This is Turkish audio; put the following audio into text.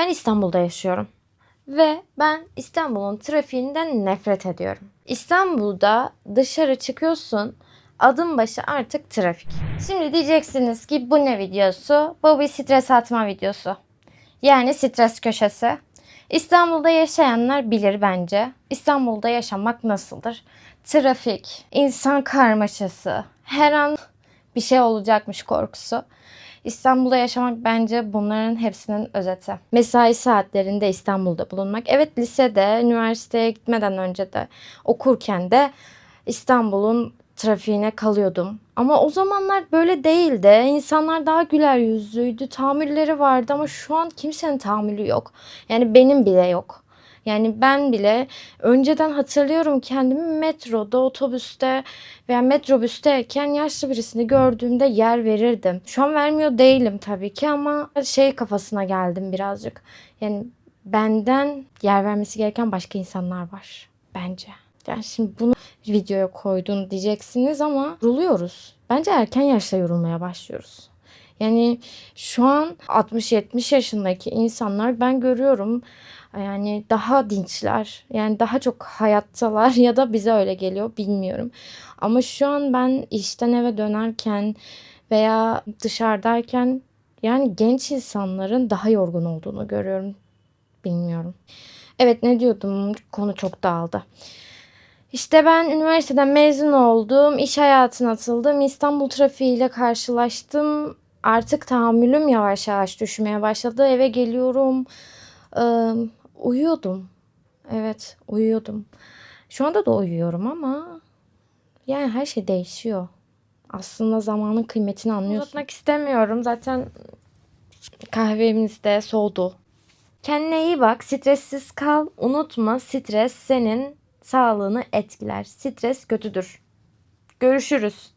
Ben İstanbul'da yaşıyorum. Ve ben İstanbul'un trafiğinden nefret ediyorum. İstanbul'da dışarı çıkıyorsun, adım başı artık trafik. Şimdi diyeceksiniz ki bu ne videosu? Bu bir stres atma videosu. Yani stres köşesi. İstanbul'da yaşayanlar bilir bence. İstanbul'da yaşamak nasıldır? Trafik, insan karmaşası, her an bir şey olacakmış korkusu. İstanbul'da yaşamak bence bunların hepsinin özeti. Mesai saatlerinde İstanbul'da bulunmak. Evet lisede, üniversiteye gitmeden önce de okurken de İstanbul'un trafiğine kalıyordum. Ama o zamanlar böyle değildi. İnsanlar daha güler yüzlüydü. Tahammülleri vardı ama şu an kimsenin tahammülü yok. Yani benim bile yok. Yani ben bile önceden hatırlıyorum kendimi metroda, otobüste veya metrobüsteyken yaşlı birisini gördüğümde yer verirdim. Şu an vermiyor değilim tabii ki ama şey kafasına geldim birazcık. Yani benden yer vermesi gereken başka insanlar var bence. Yani şimdi bunu videoya koydun diyeceksiniz ama yoruluyoruz. Bence erken yaşta yorulmaya başlıyoruz. Yani şu an 60-70 yaşındaki insanlar ben görüyorum yani daha dinçler. Yani daha çok hayattalar ya da bize öyle geliyor bilmiyorum. Ama şu an ben işten eve dönerken veya dışarıdayken yani genç insanların daha yorgun olduğunu görüyorum. Bilmiyorum. Evet ne diyordum? Konu çok dağıldı. İşte ben üniversiteden mezun oldum, iş hayatına atıldım, İstanbul trafiğiyle karşılaştım. Artık tahammülüm yavaş yavaş düşmeye başladı. Eve geliyorum, ıı, uyuyordum. Evet, uyuyordum. Şu anda da uyuyorum ama yani her şey değişiyor. Aslında zamanın kıymetini anlıyorsun. Uzatmak istemiyorum. Zaten kahvemiz de soğudu. Kendine iyi bak, stressiz kal. Unutma stres senin sağlığını etkiler. Stres kötüdür. Görüşürüz.